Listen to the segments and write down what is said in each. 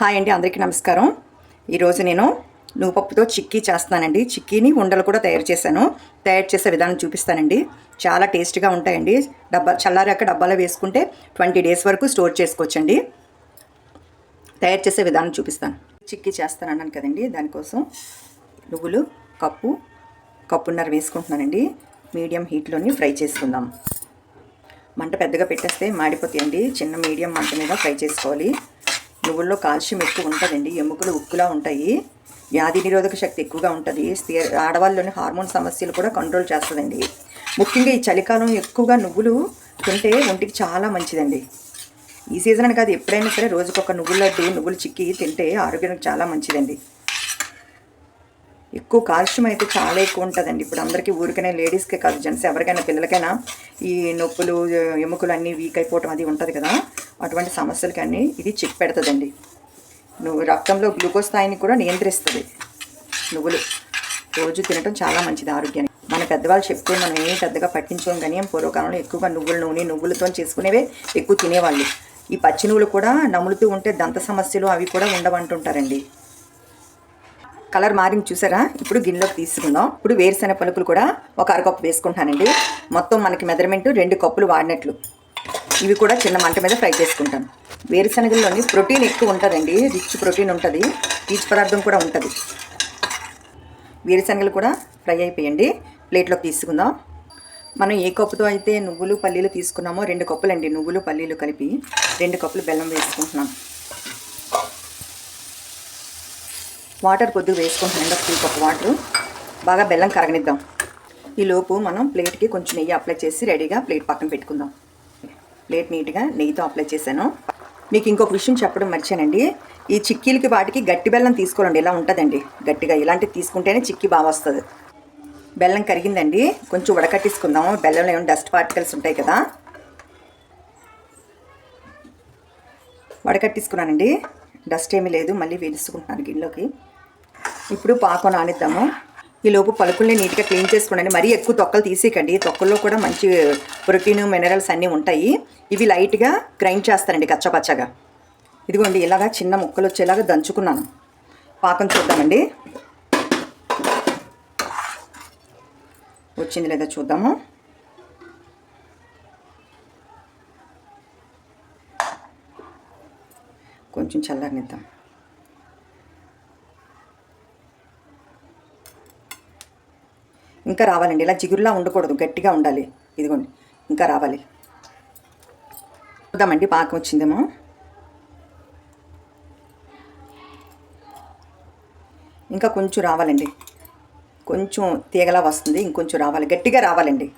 Hi అండి అందరికీ నమస్కారం. ఈరోజు నేను నువ్వుపప్పుతో చిక్కీ చేస్తానండి చిక్కీని ఉండలు కూడా తయారు చేశాను. తయారు చేసే విధానం చూపిస్తానండి. చాలా టేస్ట్గా ఉంటాయండి. డబ్బా చల్లారాక డబ్బాలో వేసుకుంటే ట్వంటీ డేస్ వరకు స్టోర్ చేసుకోవచ్చండి. తయారు చేసే విధానం చూపిస్తాను. చిక్కీ చేస్తాను అన్నాను కదండి. దానికోసం నువ్వులు కప్పు కప్పున్నర వేసుకుంటున్నానండి. మీడియం హీట్లోని ఫ్రై చేసుకుందాం. మంట పెద్దగా పెట్టేస్తే మాడిపోతాయండి. చిన్న మీడియం మంట మీద ఫ్రై చేసుకోవాలి. నువ్వుల్లో కాల్షియం ఎక్కువ ఉంటుందండి ఎముకలు ఉక్కులా ఉంటాయి. వ్యాధి నిరోధక శక్తి ఎక్కువగా ఉంటుంది. స్త్రీ ఆడవాళ్ళలోని హార్మోన్ సమస్యలు కూడా కంట్రోల్ చేస్తుందండి. ముఖ్యంగా ఈ చలికాలం ఎక్కువగా నువ్వులు తింటే ఒంటికి చాలా మంచిదండి. ఈ సీజన్ అని కాదు ఎప్పుడైనా సరే రోజుకొక నువ్వుల లడ్డు నువ్వులు చిక్కి తింటే ఆరోగ్యానికి చాలా మంచిదండి. ఎక్కువ కాల్షియం అయితే చాలా ఎక్కువ ఉంటుందండి. ఇప్పుడు అందరికీ ఊరికనే లేడీస్కే కాదు జెంట్స్ ఎవరికైనా పిల్లలకైనా ఈ నొప్పులు ఎముకలు అన్నీ వీక్ అయిపోవటం అది ఉంటుంది కదా. అటువంటి సమస్యలకన్నీ ఇది చిక్ పెడుతుందండి. నువ్వు రక్తంలో గ్లూకోజ్ స్థాయిని కూడా నియంత్రిస్తుంది. నువ్వులు రోజు తినటం చాలా మంచిది ఆరోగ్యానికి. మన పెద్దవాళ్ళు చెప్తే మనం ఏమీ పెద్దగా పట్టించుకోం కానీ పూర్వకాలంలో ఎక్కువగా నువ్వుల నూనె నువ్వులతో చేసుకునేవే ఎక్కువ తినేవాళ్ళు. ఈ పచ్చి నువ్వులు కూడా నములుతూ ఉంటే దంత సమస్యలు అవి కూడా ఉండవంటుంటారండి. కలర్ మారింది చూసారా? ఇప్పుడు గిన్నెలోకి తీసుకుందాం. ఇప్పుడు వేరుశెనగ పలుకులు కూడా ఒక అరకప్పు వేసుకుంటానండి. మొత్తం మనకి మెజర్మెంట్ రెండు కప్పులు వాడినట్లు. ఇవి కూడా చిన్న మంట మీద ఫ్రై చేసుకుంటాను. వేరుశనగల్లోని ప్రోటీన్ ఎక్కువ ఉంటుందండి. రిచ్ ప్రోటీన్ ఉంటుంది. పీచు పదార్థం కూడా ఉంటుంది. వేరుశనగలు కూడా ఫ్రై అయిపోయండి. ప్లేట్లోకి తీసుకుందాం. మనం ఏ కప్పుతో అయితే నువ్వులు పల్లీలు తీసుకున్నామో రెండు కప్పులండి. నువ్వులు పల్లీలు కలిపి రెండు కప్పులు బెల్లం వేసుకుంటున్నాం. వాటర్ కొద్దిగా వేసుకుంటున్నాం ఒక టీ కప్ వాటర్ బాగా బెల్లం కరగనిద్దాం. ఈ లోపు మనం ప్లేట్కి కొంచెం నెయ్యి అప్లై చేసి రెడీగా ప్లేట్ పక్కన పెట్టుకుందాం. ప్లేట్ నీట్గా నెయ్యితో అప్లై చేశాను. మీకు ఇంకొక విషయం చెప్పడం మర్చానండి ఈ చిక్కీలకి వాటికి గట్టి బెల్లం తీసుకోవాలండి. ఇలా ఉంటుందండి? గట్టిగా ఇలాంటివి తీసుకుంటేనే చిక్కీ బాగా వస్తుంది. బెల్లం కరిగిందండి. కొంచెం ఉడకట్టించుకుందాము బెల్లంలో ఏమైనా డస్ట్ పార్టికల్స్ ఉంటాయి కదా? వడకట్టించుకున్నానండి డస్ట్ ఏమీ లేదు. మళ్ళీ వేసుకుంటున్నాను గిన్నెలోకి. ఇప్పుడు పాకం నానిద్దాము. ఈ లోపు పలుకుల్ని నీట్గా క్లీన్ చేసుకోండి. మరీ ఎక్కువ తొక్కలు తీసేయకండి. తొక్కల్లో కూడా మంచి ప్రోటీన్ మినరల్స్ అన్నీ ఉంటాయి. ఇవి లైట్గా గ్రైండ్ చేస్తానండి కచ్చపచ్చగా. ఇదిగోండి ఇలాగా చిన్న ముక్కలు వచ్చేలాగా దంచుకున్నాను. పాకం చూద్దామండి. వచ్చింది లేదా చూద్దాము. కొంచెం చల్లారనిద్దాం. ఇంకా రావాలండి. ఇలా జిగురులా ఉండకూడదు. గట్టిగా ఉండాలి. ఇదిగోండి. ఇంకా రావాలి. చూద్దామండి. పాకం వచ్చిందేమో. ఇంకా కొంచెం రావాలండి. కొంచెం తీగలా వస్తుంది. ఇంకొంచెం రావాలి. గట్టిగా రావాలండి.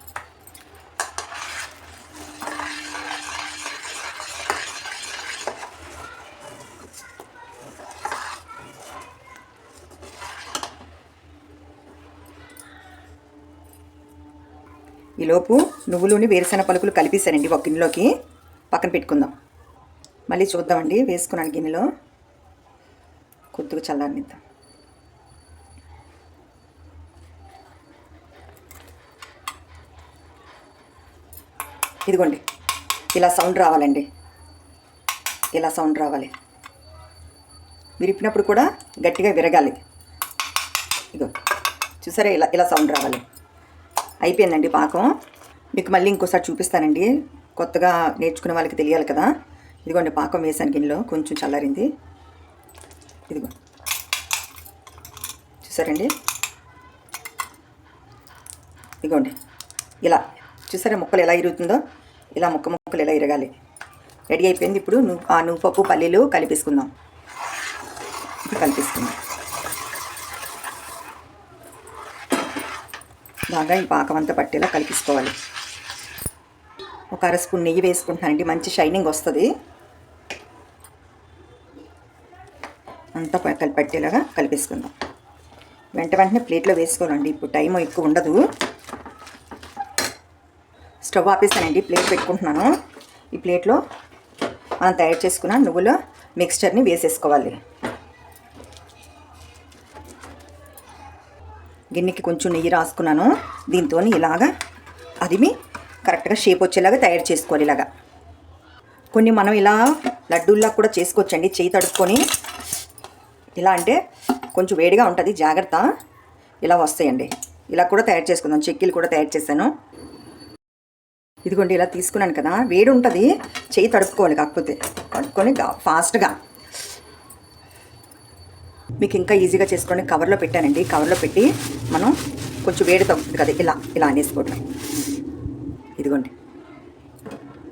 ఈలోపు నువ్వులుని వేరుశనగ పలుకులు కలిపేశానండి ఒక గిన్నెలోకి. పక్కన పెట్టుకుందాం. మళ్ళీ చూద్దామండి వేసుకున్నాను గిన్నెలో. కొద్దిగా చల్లారనిద్దాం. ఇదిగోండి ఇలా సౌండ్ రావాలండి. ఇలా సౌండ్ రావాలి. విరిపినప్పుడు కూడా గట్టిగా విరగాలి. ఇగో చూసారా? ఇలా ఇలా సౌండ్ రావాలి. అయిపోయిందండి పాకం. మీకు మళ్ళీ ఇంకోసారి చూపిస్తానండి. కొత్తగా నేర్చుకునే వాళ్ళకి తెలియాలి కదా. ఇదిగోండి పాకం వేసాను గిన్నెలో. కొంచెం చల్లారింది. ఇదిగో. చూసారండి? ఇదిగోండి. ఇలా. చూసారా ముక్కలు ఎలా ఇరుగుతుందో? ఇలా ముక్క ముక్కలు ఎలా ఇరగాలి? రెడీ అయిపోయింది ఇప్పుడు. నువ్వు ఆ నువ్వు పప్పు పల్లీలు కలిపేసుకుందాం. ఇప్పుడు కలిపేసుకుందాం. బాగా ఈ పట్టేలా కలిపిసుకోవాలి. ఒక అర స్పూన్ నెయ్యి వేసుకుంటున్నానండి మంచి షైనింగ్ వస్తుంది. అంతా కలిపి పట్టేలాగా కలిపేసుకుందాం. వెంట వెంటనే ప్లేట్లో వేసుకోవాలండి ఇప్పుడు టైం ఎక్కువ ఉండదు. స్టవ్ ఆపేసానండి ప్లేట్ పెట్టుకుంటున్నాను. ఈ ప్లేట్లో మనం తయారు చేసుకున్న నువ్వుల మిక్స్చర్ని వేసేసుకోవాలి. గిన్నెకి కొంచెం నెయ్యి రాసుకున్నాను. దీంతో ఇలాగా అదిమి కరెక్ట్గా షేప్ వచ్చేలాగా తయారు చేసుకోవాలి ఇలాగా. కొన్ని మనం ఇలా లడ్డూల్లా కూడా చేసుకోవచ్చండి చేయి తడుపుకొని ఇలా అంటే కొంచెం వేడిగా ఉంటుంది జాగ్రత్త. ఇలా వస్తాయండి. ఇలా కూడా తయారు చేసుకుందాం చెక్కీలు కూడా తయారు చేశాను. ఇదిగోండి ఇలా తీసుకున్నాను కదా. వేడి ఉంటుంది చేయి తడుపుకోవాలి కాకపోతే. కడుక్కొని ఫాస్ట్గా. మీకు ఇంకా ఈజీగా చేసుకొని కవర్లో పెట్టానండి. కవర్లో పెట్టి మనం కొంచెం వేడి తగ్గుతుంది కదా ఇలా ఇలా అనేసుకోవటం ఇదిగోండి.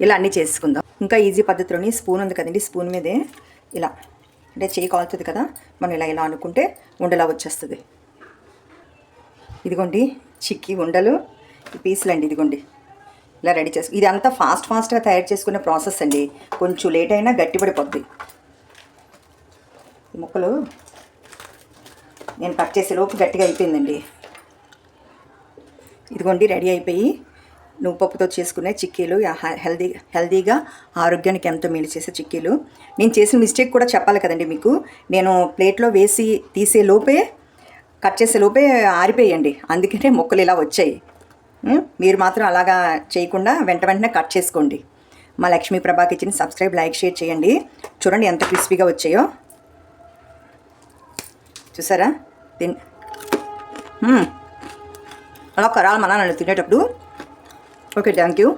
ఇలా అన్నీ చేసుకుందాం. ఇంకా ఈజీ పద్ధతిలోని స్పూన్ ఉంది కదండి స్పూన్ మీదే ఇలా అంటే చేయి కాలుతుంది కదా మనం ఇలా ఇలా అనుకుంటే ఉండలా వచ్చేస్తుంది. ఇదిగోండి చిక్కి ఉండలు పీసులు అండి ఇదిగోండి. ఇలా రెడీ చేసుకు ఇది అంతా ఫాస్ట్ ఫాస్ట్గా తయారు చేసుకునే ప్రాసెస్ అండి. కొంచెం లేట్ అయినా గట్టిపడిపోద్ది. ముక్కలు నేను కట్ చేసే లోపు గట్టిగా అయిపోయిందండి. ఇదిగోండి రెడీ అయిపోయి నువ్వు పప్పుతో చేసుకునే చిక్కీలు హెల్దీ హెల్దీగా ఆరోగ్యానికి ఎంతో మేలు చేసే చిక్కీలు. నేను చేసిన మిస్టేక్ కూడా చెప్పాలి కదండి మీకు. నేను ప్లేట్లో వేసి తీసే లోపే కట్ చేసే లోపే ఆరిపోయండి. అందుకనే మొక్కలు ఇలా వచ్చాయి. మీరు మాత్రం అలాగా చేయకుండా వెంట వెంటనే కట్ చేసుకోండి. మా లక్ష్మీ ప్రభా కిచెన్ సబ్స్క్రైబ్ లైక్ షేర్ చేయండి. చూడండి ఎంత క్రిస్పీగా వచ్చాయో. చూసారా? తిన్ మ్మ్. అలా కరాలి మన నన్ను తినేటప్పుడు ఓకే థ్యాంక్ యూ